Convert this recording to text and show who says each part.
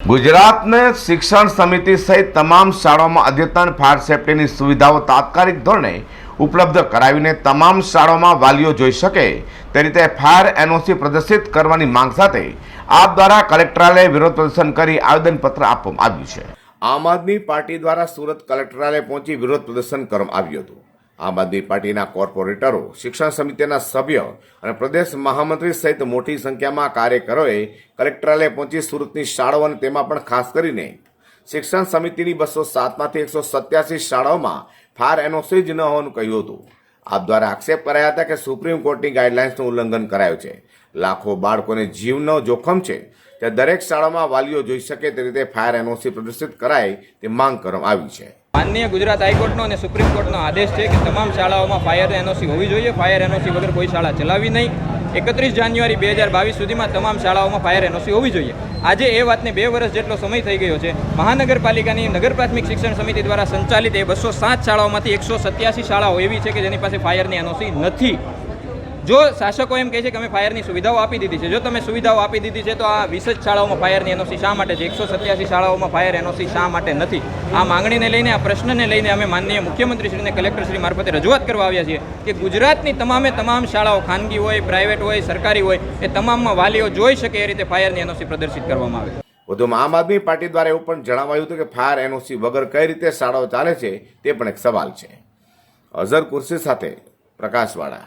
Speaker 1: ગુજરાતને શિક્ષણ સમિતિ સહિત તમામ શાળાઓમાં અદ્યતન ફાયર સેફટીની સુવિધાઓ તાત્કાલિક ધોરણે ઉપલબ્ધ કરાવીને તમામ શાળાઓમાં વાલીઓ જોઈ શકે તે રીતે ફાયર એનઓસી પ્રદર્શિત કરવાની માંગ સાથે આપ દ્વારા કલેક્ટરાલય વિરોધ પ્રદર્શન કરી આવેદનપત્ર આપવામાં આવ્યું છે. આમ આદમી પાર્ટી દ્વારા સુરત કલેક્ટરાલય પહોંચી વિરોધ પ્રદર્શન કરવામાં આવ્યું હતું. આમ આદમી પાર્ટીના કોર્પોરેટરો, શિક્ષણ સમિતિના સભ્ય અને પ્રદેશ મહામંત્રી સહિત મોટી સંખ્યામાં કાર્યકરોએ કલેક્ટરાલય પહોંચી સુરતની શાળાઓ અને તેમાં પણ ખાસ કરીને શિક્ષણ સમિતિની બસો સાતમાંથી એકસો સત્યાસી શાળાઓમાં ફાયર એનઓસી ન હોવાનું કહ્યું હતું. આપ દ્વારા આક્ષેપ કરાયા હતા કે સુપ્રીમ કોર્ટની ગાઈડલાઇન્સનું ઉલ્લંઘન કરાયું છે. લાખો બાળકોને જીવનો જોખમ છે. તે દરેક શાળામાં વાલીઓ જોઈ શકે તે રીતે ફાયર એનઓસી પ્રદર્શિત કરાય તે માંગ કરવામાં આવી છે.
Speaker 2: માનનીય ગુજરાત હાઈકોર્ટનો અને સુપ્રીમ કોર્ટનો આદેશ છે કે તમામ શાળાઓમાં ફાયર એનઓસી હોવી જોઈએ. ફાયર એનઓસી વગર કોઈ શાળા ચલાવવી નહીં. એકત્રીસ જાન્યુઆરી બે હજાર બાવીસ સુધીમાં તમામ શાળાઓમાં ફાયર એનઓસી હોવી જોઈએ. આજે એ વાતને બે વર્ષ જેટલો સમય થઈ ગયો છે. મહાનગરપાલિકાની નગર પ્રાથમિક શિક્ષણ સમિતિ દ્વારા સંચાલિત એ બસો સાત શાળાઓમાંથી એકસો સત્યાસી શાળાઓ એવી છે કે જેની પાસે ફાયરની એનઓસી નથી. જો શાસકો એમ કહે છે કે અમે ફાયરની સુવિધાઓ આપી દીધી છે, જો તમે સુવિધાઓ આપી દીધી છે તો આ વીસ જ શાળાઓમાં ફાયરની એનઓસી શા માટે છે? એકસો સત્યાસી શાળાઓમાં ફાયર એનઓસી શા માટે નથી? આ માંગણીને લઈને, આ પ્રશ્નને લઈને અમે માનનીય મુખ્યમંત્રીશ્રીને, કલેક્ટરશ્રી મારફતે રજૂઆત કરવા આવ્યા છીએ કે ગુજરાતની તમામે તમામ શાળાઓ ખાનગી હોય, પ્રાઇવેટ હોય, સરકારી હોય, એ તમામમાં વાલીઓ જોઈ શકે એ રીતે ફાયરની એનઓસી પ્રદર્શિત કરવામાં આવે.
Speaker 1: વધુમાં આમ આદમી પાર્ટી દ્વારા એવું પણ જણાવાયું હતું કે ફાયર એનઓસી વગર કઈ રીતે શાળાઓ ચાલે છે, તે પણ એક સવાલ છે. અઝર કુર્સી સાથે પ્રકાશવાળા.